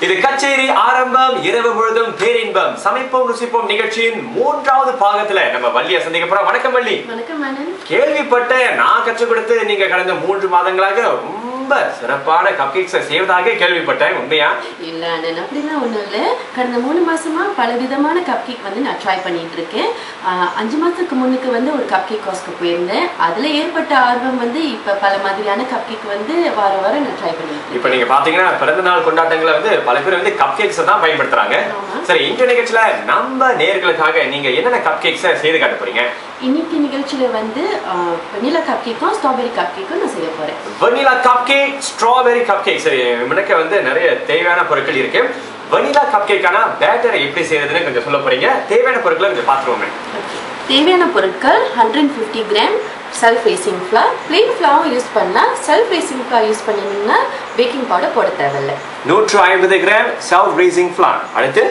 இது கச்சேரி ஆரம்பம் இரவு முழுதும் பேரின்பம். சமைப்போம் ருசிப்போம் நிகழ்ச்சியின் மூன்றாவது பாகத்துல நம்ம வள்ளிய சந்திக்க போறோம். வணக்கம் வள்ளி. கேள்விப்பட்டேன் நான் கற்றுக் கொடுத்து நீங்க கடந்த மூன்று மாதங்களாக ரொம்ப சிறப்பான கப் கேக்ஸை செய்வதாக கேள்விப்பட்டேன் உண்மையா? இல்ல அண்ணன் அப்படிலாம் ஒண்ணும் இல்ல. கடந்த மூணு மாசமா பல விதமான கப் கேக் வந்து நான் ட்ரை பண்ணிட்டு இருக்கேன். அஞ்சு மாசத்துக்கு முன்னுக்கு வந்து ஒரு கப் கேக் காஸ்க்கு போயிருந்தேன். அதுல ஏற்பட்ட ஆர்வம் வந்து இப்ப பல மாதிரியான கப் கேக் வந்து வார வாரம் நான் ட்ரை பண்ணிட்டு இருக்கேன். இப்ப நீங்க பாத்தீங்கன்னா பிறந்த நாள் கொண்டாட்டங்களை வந்து பல பேர் வந்து கப் கேக்ஸ் தான் பயன்படுத்துறாங்க. சரி இந்த நிகழ்ச்சியில நம்ம நேர்களுக்காக நீங்க என்னென்ன கப் கேக்ஸை செய்து காட்ட போறீங்க? இன்னைக்கு நிகழ்ச்சியில வந்து வெனிலா கப் கேக்கும் ஸ்ட்ராபெரி கப் கேக்கும் நான் செய்ய போறேன். Vanilla cup cake strawberry cup cake சரி முன்னக்க வந்து நிறைய தேவையான பொருட்கள் இருக்கு. வனிலா கப் கேக்கான பேட்டரை எப்படி செய்யறதுன்னு கொஞ்சம் சொல்ல போறீங்க. தேவையான பொருட்களை கொஞ்சம் பார்த்துருவோமே. தேவையான பொருட்கள் hundred fifty gram self raising flour plain ஃப்ளாவும் use பண்ணலாம் செல்ஃப் ரேசிங் ஃப்ளார் யூஸ் பண்ணிங்கன்னா பேக்கிங் பவுடர் போட தேவையில்லை. நூற்று ஐம்பது கிராம் செல்ஃப் ரீசிங் ஃபிளார் அடுத்து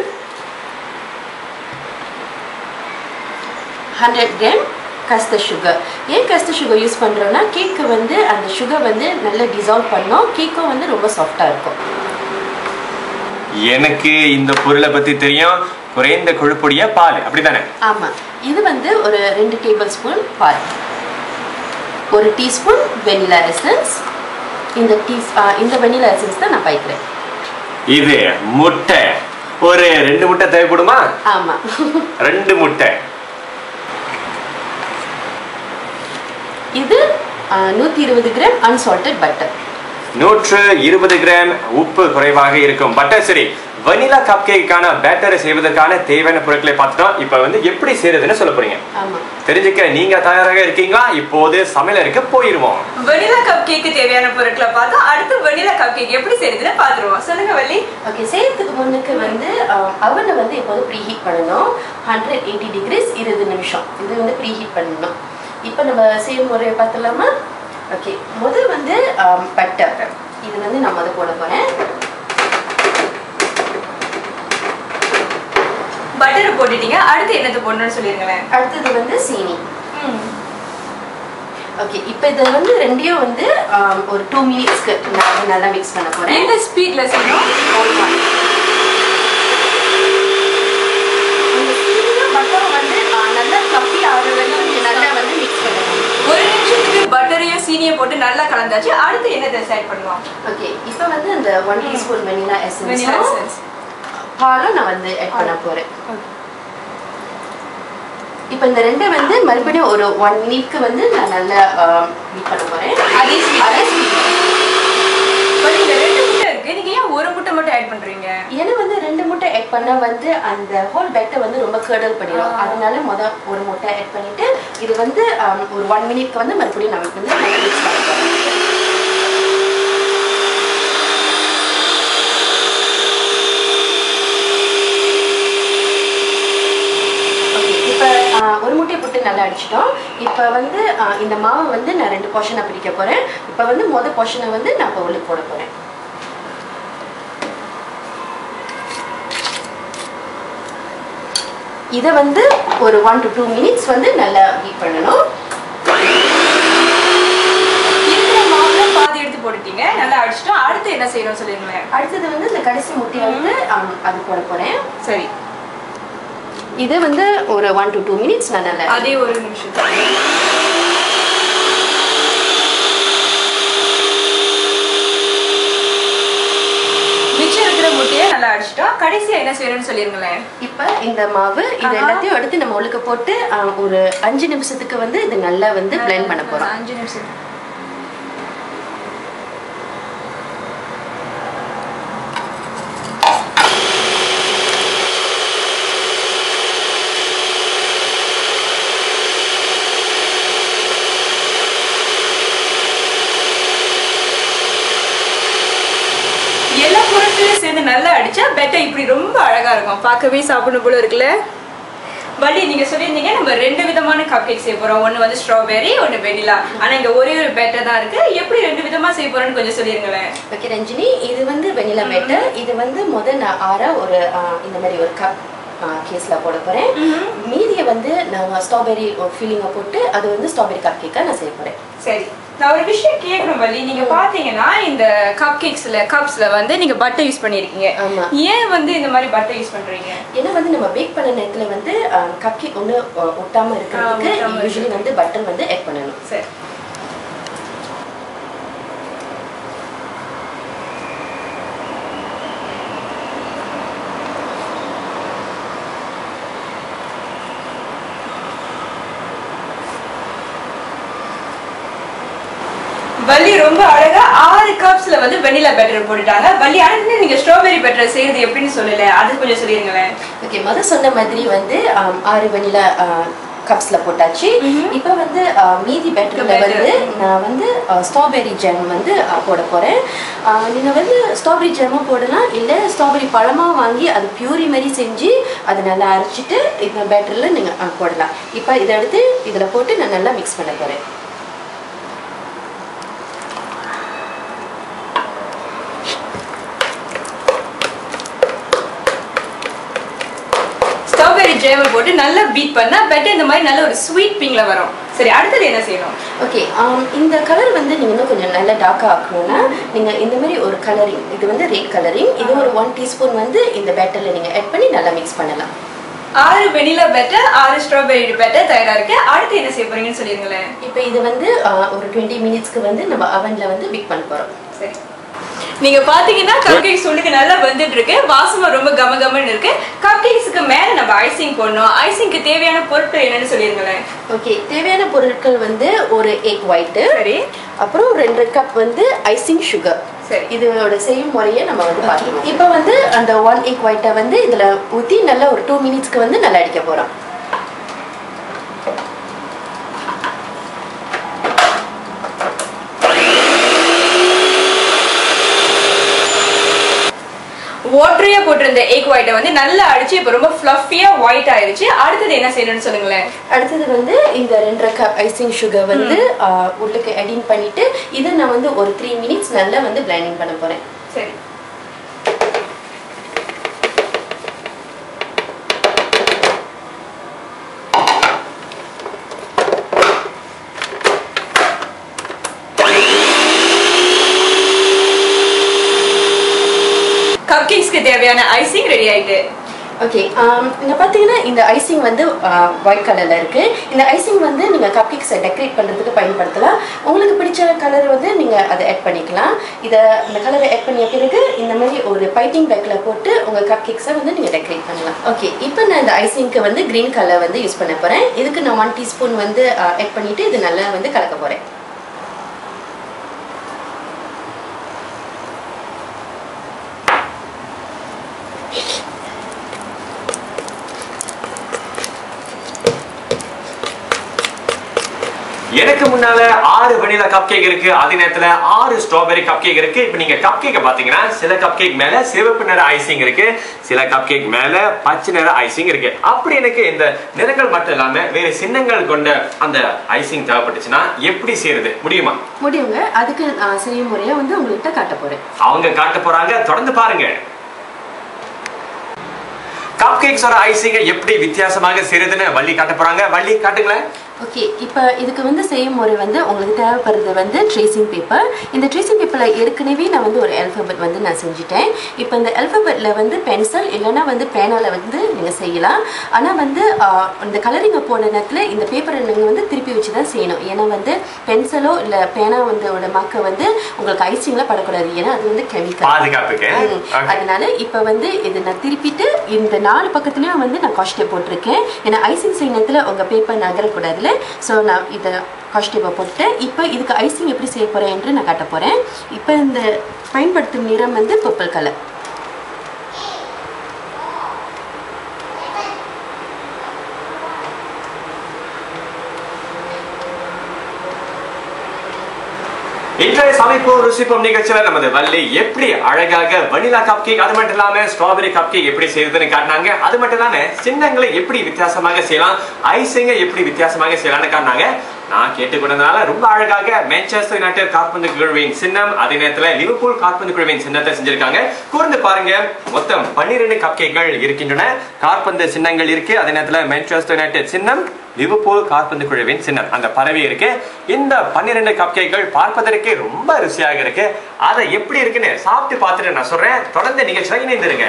ஹண்ட்ரட் கிராம் கஸ்தர் சுகர் ஏன் கஸ்தர் சுகர் யூஸ் பண்ணுறோன்னா கேக்கு வந்து அந்த சுகர் வந்து நல்லா டிசால்வ் பண்ணோம். கேக்கும் வந்து ரொம்ப சாஃப்டாக இருக்கும். எனக்கு இந்த பொருளை பத்தி தெரியும். குறைந்த கொழுப்புடைய பால். அப்படிதானே? ஆமாம் இது வந்து ஒரு ரெண்டு டேபிள் ஸ்பூன் பால். ஒரு டீஸ்பூன் வெனிலா எசன்ஸ் இந்த டீ இந்த வெனிலா எசன்ஸ் தான் நான் பாய்க்கிறேன். இது முட்டை. ஒரு ரெண்டு முட்டை தேவைப்படுமா? ஆமாம் ரெண்டு முட்டை. இது நூற்றி இருபது கிராம் அன்சால்டட் பட்டர் நூற்று இருபது கிராம் உப்பு குறைவாக இருக்கும். பட்டர் சரி. வனிலா கப் கேக்கான பேட்டரை செய்வதற்கான தேவையான பொருட்களை பார்த்துட்டோம். இப்ப வந்து எப்படி செய்யறதுன்னு சொல்ல போறீங்க. தெரிஞ்சுக்க நீங்க தயாராக இருக்கீங்களா? இப்போது சமையலறைக்கு போயிருவோம். வெனிலா கப் கேக்கு தேவையான பொருட்களை பார்த்தா அடுத்து வெனிலா கப் கேக் எப்படி செய்யறதுன்னு பாத்துருவோம் சொல்லுங்க வள்ளி. ஓகே செய்யறதுக்கு முன்னுக்கு வந்து அவனை வந்து எப்போதும் ப்ரீ ஹீட் பண்ணணும். ஹண்ட்ரட் எயிட்டி டிகிரிஸ் இருபது நிமிஷம். இது வந்து ப்ரீ ஹீட் பண்ணணும். இப்போ நம்ம செய்யும் முறையை பார்த்துலாமா ஓகே முதல் வந்து பட்டர் இது வந்து நான் முதல் போட போகிறேன் பட்டர் போட்டுட்டீங்க. அடுத்து என்னது போடணும்னு சொல்லிருங்களேன். அடுத்தது வந்து சீனி. ஓகே இப்போ இதை வந்து ரெண்டையும் வந்து ஆம், ஒரு டூ மினிட்ஸ்க்கு நான் நல்லா மிக்ஸ் பண்ண போகிறேன் எந்த ஸ்பீட்ல செய்யணும் பட்டர் வந்து ஆ, நல்லா கப்பி ஆகிற வரைக்கும் நல்லா வந்து மிக்ஸ் பண்ணணும் ஒரு நிமிஷத்துக்கு சீனியும் போட்டு நல்லா கலந்தாச்சு. அடுத்து என்னதை செட் பண்ணுவோம்? ஓகே இப்போ வந்து அந்த ஒன் டீஸ்பூன் வெனிலா எசன்ஸ் பாலும் நான் வந்து ஆட் பண்ண போறேன். இப்போ இந்த ரெண்டை வந்து மறுபடியும் ஒரு ஒன் மினிட்க்கு வந்து நான் நல்லா மீட் பண்ண போறேன். அதே. அதே speed. பட் இந்த ரெண்டு முட்டை இருக்கு நீங்க ஏன் ஒரு முட்டை மட்டும் ஆட் பண்றீங்க? ஏன்னா வந்து ரெண்டு முட்டை ஆட் பண்ணா வந்து அந்த ஹோல் பேட்டை வந்து ரொம்ப கேர்டல் பண்ணிடும். அதனால முத ஒரு முட்டை ஆட் பண்ணிட்டு இது வந்து um, ஒரு ஒன் மினிட்க்கு வந்து மறுபடியும் நமக்கு வந்து மிக்ஸ் பண்ண போறேன் ஓகே இப்போ ஒரு முட்டையை போட்டு நல்லா அடிச்சிட்டோம். இப்போ வந்து இந்த மாவை வந்து நான் ரெண்டு போர்ஷனாக பிரிக்க போகிறேன் இப்போ வந்து மொதல் போர்ஷனை வந்து நான் பவுலுக்கு போட போகிறேன் இதை வந்து ஒரு ஒன் டு டூ மினிட்ஸ் வந்து நல்லா ஹீட் பண்ணணும். பாதி எடுத்து போட்டுட்டீங்க. நல்லா அடிச்சிட்டோம். அடுத்து என்ன செய்யணும் சொல்லிருங்களேன் அடுத்தது வந்து இந்த கடைசி முட்டையை வந்து அது போட போகிறேன் சரி. இது வந்து ஒரு ஒன் டு டூ மினிட்ஸ் நான் நல்லா அதே ஒரு நிமிஷம் மிச்சம் இருக்கிற முட்டையை நல்லா அடிச்சிட்டோம் கடைசியா என்ன செய்யணும்னு சொல்லிருங்களேன். இப்போ இந்த மாவு இது. எல்லாத்தையும் எடுத்து நம்ம ஒழுக்க போட்டு ஒரு அஞ்சு நிமிஷத்துக்கு வந்து இது நல்லா வந்து பிளெண்ட் பண்ண போகிறோம் அஞ்சு நிமிஷம் பொருட்களையும் சேர்ந்து நல்லா அடிச்சா பெட்டை இப்படி ரொம்ப அழகா இருக்கும். பார்க்கவே சாப்பிடணும் போல இருக்குல்ல? வள்ளி நீங்க சொல்லியிருந்தீங்க நம்ம ரெண்டு விதமான கப் கேக் செய்ய போறோம். ஒன்னு வந்து ஸ்ட்ராபெரி ஒன்னு வெனிலா ஆனா இங்க ஒரே ஒரு பேட்டர் தான் இருக்கு. எப்படி ரெண்டு விதமா செய்ய போறோம்னு கொஞ்சம் சொல்லிருங்களேன். ஓகே ரஞ்சினி இது வந்து வெனிலா பேட்டர் இது வந்து முத நான் ஆற ஒரு இந்த மாதிரி ஒரு கப் கேஸில் போட போகிறேன் மீதியை வந்து நான் ஸ்ட்ராபெரி ஃபீலிங்கை போட்டு அது வந்து ஸ்ட்ராபெரி கப் கேக்காக நான் செய்ய போகிறேன் சரி. நான் ஒரு விஷயம் கேட்கணும் வள்ளி. நீங்க பாத்தீங்கன்னா இந்த கப் கேக்ஸ்ல கப்ஸ்ல வந்து நீங்க பட்டர் யூஸ் பண்ணிருக்கீங்க. ஏன் வந்து இந்த மாதிரி பட்டர் யூஸ் பண்றீங்க? ஏன்னா வந்து நம்ம பேக் பண்ண நேரத்துல வந்து கப் கேக் ஒன்று ஒட்டாம இருக்கிறதுக்கு யூஸ்வலி வந்து பட்டர் வந்து ஆட் பண்ணணும். சரி. வள்ளி ரொம்ப அழகா ஆறு கப்ஸ்ல வந்து வெனிலா பேட்டர் போட்டுட்டாங்க. வள்ளி ஆனா நீங்க ஸ்ட்ராபெரி பேட்டர் செய்யறது எப்படின்னு சொல்லல. அது கொஞ்சம் சொல்லிருங்களேன். ஓகே முத சொன்ன மாதிரி வந்து ஆறு வெனிலா கப்ஸ்ல போட்டாச்சு. இப்போ வந்து மீதி Batter. வந்து நான் வந்து ஸ்ட்ராபெரி ஜாம் வந்து போட போறேன். ஆ, நீங்க வந்து ஸ்ட்ராபெரி ஜாமும் போடலாம். இல்ல ஸ்ட்ராபெரி பழமா வாங்கி அது பியூரி மாதிரி செஞ்சு அதை நல்லா அரைச்சிட்டு இந்த பேட்டர்ல நீங்க ஆ, போடலாம். இப்போ இதை எடுத்து இதுல போட்டு நான் நல்லா மிக்ஸ் பண்ண போறேன் ஸ்ட்ராபெரி ஜேமை போட்டு நல்லா பீட் பண்ணா பெட்டர் இந்த மாதிரி நல்ல ஒரு ஸ்வீட் பிங்க்ல வரும். சரி அடுத்தது என்ன செய்யணும்? ஓகே இந்த கலர் வந்து நீங்கள் இன்னும் கொஞ்சம் நல்லா டார்க்காக ஆக்கணும்னா நீங்கள் இந்த மாதிரி ஒரு கலரிங் இது வந்து ரெட் கலரிங் இது ஒரு ஒன் டீஸ்பூன் வந்து இந்த பேட்டரில் நீங்கள் ஆட் பண்ணி நல்லா மிக்ஸ் பண்ணலாம். ஆறு வெனிலா பேட்டர் ஆறு ஸ்ட்ராபெரி பேட்டர் தயாரா இருக்கு. அடுத்து என்ன செய்ய போறீங்கன்னு சொல்லிருங்களேன். இப்போ இது வந்து ஒரு டுவெண்ட்டி மினிட்ஸ்க்கு வந்து நம்ம அவனில் வந்து பிக் பண்ண போகிறோம் சரி. நீங்க பாத்தீங்கன்னா கப் உள்ளுக்கு நல்லா வந்துட்டு இருக்கு வாசமா ரொம்ப கம கமன்னு இருக்கு. கப் கேக்ஸ்க்கு மேல நம்ம ஐசிங் போடணும். ஐசிங்க்கு தேவையான பொருட்கள் என்னன்னு சொல்லிருங்களேன். ஓகே தேவையான பொருட்கள் வந்து ஒரு எக் ஒயிட்டு சரி. அப்புறம் ரெண்டு கப் வந்து ஐசிங் சுகர் சரி. இதோட செய்யும் முறையை நம்ம வந்து பார்க்கணும் இப்போ வந்து அந்த ஒன் எக் ஒயிட்டை வந்து இதில் ஊற்றி நல்லா ஒரு டூ மினிட்ஸ்க்கு வந்து நல்லா அடிக்க போகிறோம் ஓட்டரையா போட்டிருந்த எக் ஒயிட்டை வந்து நல்லா அடிச்சு இப்போ ரொம்ப ஃப்ளஃபியா ஒயிட் ஆயிருச்சு. அடுத்தது என்ன செய்யணும்னு சொல்லுங்களேன். அடுத்தது வந்து இந்த ரெண்டரை கப் ஐசிங் சுகர் வந்து உள்ளுக்கு அடின் பண்ணிட்டு இதை நான் வந்து ஒரு த்ரீ மினிட்ஸ் நல்லா வந்து பிளைண்டிங் பண்ண போறேன். சரி. கப் கேக்ஸ்க்கு தேவையான ஐசிங் ரெடி ஆயிட்டு. ஓகே um, இங்கே பார்த்தீங்கன்னா இந்த ஐசிங் வந்து uh, ஒயிட் கலரில் இருக்குது இந்த ஐசிங் வந்து நீங்கள் கப் கேக்ஸை டெக்கரேட் பண்ணுறதுக்கு பயன்படுத்தலாம். உங்களுக்கு பிடிச்ச கலர் வந்து நீங்கள் அதை ஆட் பண்ணிக்கலாம். இதை இந்த கலரை ஆட் பண்ணிய பிறகு இந்த மாதிரி ஒரு பைட்டிங் பேக்கில் போட்டு உங்கள் கப் கேக்ஸை வந்து நீங்கள் டெக்கரேட் பண்ணலாம். ஓகே இப்போ நான் இந்த ஐசிங்க்கு வந்து க்ரீன் கலர் வந்து யூஸ் பண்ண போகிறேன் இதுக்கு நான் ஒன் டீஸ்பூன் வந்து uh, ஆட் பண்ணிவிட்டு இது நல்லா வந்து கலக்க போகிறேன் எனக்கு முன்னால ஆறு வெனிலா கப் கேக் இருக்கு. அதே நேரத்துல ஆறு ஸ்ட்ராபெரி கப் கேக் இருக்கு. இப்ப நீங்க கப் கேக்க பாத்தீங்கன்னா சில கப் கேக் மேல சிவப்பு நிற ஐசிங் இருக்கு. சில கப் கேக் மேல பச்சை நிற ஐசிங் இருக்கு. அப்படி எனக்கு இந்த நிறங்கள் மட்டும் இல்லாம வேற சின்னங்கள் கொண்ட அந்த ஐசிங் தேவைப்பட்டுச்சுன்னா எப்படி செய்யறது? முடியுமா? முடியுங்க. அதுக்கு நான் செய்யும் முறையை வந்து உங்கள்கிட்ட காட்ட போகிறேன் அவங்க காட்ட போறாங்க. தொடர்ந்து பாருங்க. கப் கேக்ஸோட ஐசிங்க எப்படி வித்தியாசமாக செய்யறதுன்னு வள்ளி காட்ட போறாங்க. வள்ளி காட்டுங்களேன். ஓகே இப்போ இதுக்கு வந்து செய்யும் முறை வந்து உங்களுக்கு தேவைப்படுறது வந்து ட்ரேசிங் பேப்பர் இந்த ட்ரேசிங் பேப்பரில் ஏற்கனவே நான் வந்து ஒரு அல்ஃபபெட் வந்து நான் செஞ்சுட்டேன். இப்போ இந்த அல்ஃபபெட்டில் வந்து பென்சில் இல்லைன்னா வந்து பேனால வந்து நீங்கள் செய்யலாம். ஆனால் வந்து இந்த கலரிங்கை போன நேரத்தில் இந்த பேப்பரை நீங்கள் வந்து திருப்பி வச்சு தான் செய்யணும். ஏன்னா வந்து பென்சிலோ இல்லை பேனா வந்து மக்க வந்து உங்களுக்கு ஐசிங்கில் படக்கூடாது. ஏன்னா அது வந்து கெமிக்கல். அதனால இப்போ வந்து இது நான் திருப்பிட்டு இந்த நாலு பக்கத்துலயும் வந்து நான் காஸ்டே போட்டிருக்கேன். ஏன்னா ஐசிங் செய்யறதுல உங்க பேப்பர் நகரக்கூடாதுல ஸோ நான் இதை காஸ்டேப்பை போட்டு இப்போ இதுக்கு ஐசிங் எப்படி செய்ய போறேன் என்று நான் காட்ட போகிறேன் இப்போ இந்த பயன்படுத்தும் நிறம் வந்து பர்பிள் கலர் இன்றைய சமைப்போம் ருசிப்போம் நிகழ்ச்சியில நமது வள்ளி எப்படி அழகாக வனிலா கப் கேக் அது மட்டும் இல்லாம ஸ்ட்ராபெரி கப் கேக் எப்படி செய்யறதுன்னு காட்டினாங்க. அது மட்டும் இல்லாம சின்னங்களை எப்படி வித்தியாசமாக செய்யலாம் ஐசிங்க எப்படி வித்தியாசமாக செய்யலாம்னு காட்டினாங்க. நான் கேட்டுக்கொண்டதுனால ரொம்ப அழகாக மேன்செஸ்டர் யுனைடெட் காற்பந்து குழுவின் சின்னம் அதே நேரத்துல லிவர்பூல் காற்பந்து குழுவின் சின்னத்தை செஞ்சிருக்காங்க. கூர்ந்து பாருங்க மொத்தம் பன்னிரெண்டு கப் கேக்கள் இருக்கின்றன. காற்பந்து சின்னங்கள் இருக்கு அதே நேரத்துல மேன்செஸ்டர் யுனைடெட் சின்னம் லிவர்பூல் காற்பந்து குழுவின் சின்னம். அந்த பறவை இருக்கு. இந்த பன்னிரெண்டு கப் கேக்குகள் பார்ப்பதற்கே ரொம்ப ருசியாக இருக்கு. அதை எப்படி இருக்குன்னு சாப்பிட்டு பார்த்துட்டு நான் சொல்றேன். தொடர்ந்து நிகழ்ச்சியாக இணைந்திருங்க.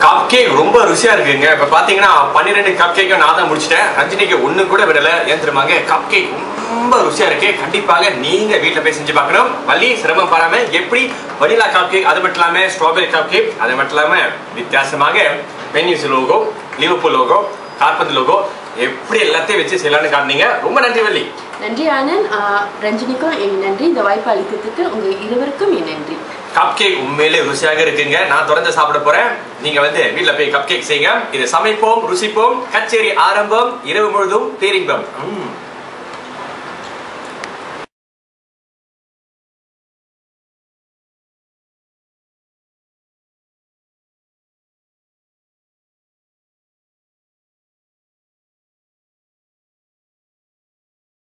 கப் கேக் ரொம்ப ருசியா இருக்குங்க. இப்ப பாத்தீங்கன்னா பன்னிரெண்டு கப் கேக்கை நான் தான் முடிச்சிட்டேன். ரஞ்சினிக்கு ஒண்ணு கூட விடல. ஏன் தெரியுமாங்க? கப் கேக் ரொம்ப ருசியா இருக்கு. கண்டிப்பாக நீங்க வீட்டுல போய் செஞ்சு பார்க்கணும். வள்ளி சிரமம் பாராம எப்படி வனிலா கப் கேக் அது மட்டும் இல்லாம ஸ்ட்ராபெரி கப் கேக் அது மட்டும் இல்லாம வித்தியாசமாக பென்யூஸ் லோகோ லிவர்பூல் லோகோ கார்பந்து லோகோ எப்படி எல்லாத்தையும் வச்சு செய்யலாம்னு காட்டினீங்க. ரொம்ப நன்றி வள்ளி. நன்றி ஆனந்த். ரஞ்சினிக்கும் என் நன்றி. இந்த வாய்ப்பு அளித்ததுக்கு உங்க இருவருக்கும் என் நன்றி. கப் கேக் உண்மையிலே ருசியாக இருக்குங்க. நான் தொடர்ந்து சாப்பிட போறேன். நீங்க வந்து வீட்ல போய் கப் கேக் செய்யுங்க. இது சமைப்போம் ருசிப்போம். கச்சேரி ஆரம்பம் இரவு முழுதும் பேரின்பம்.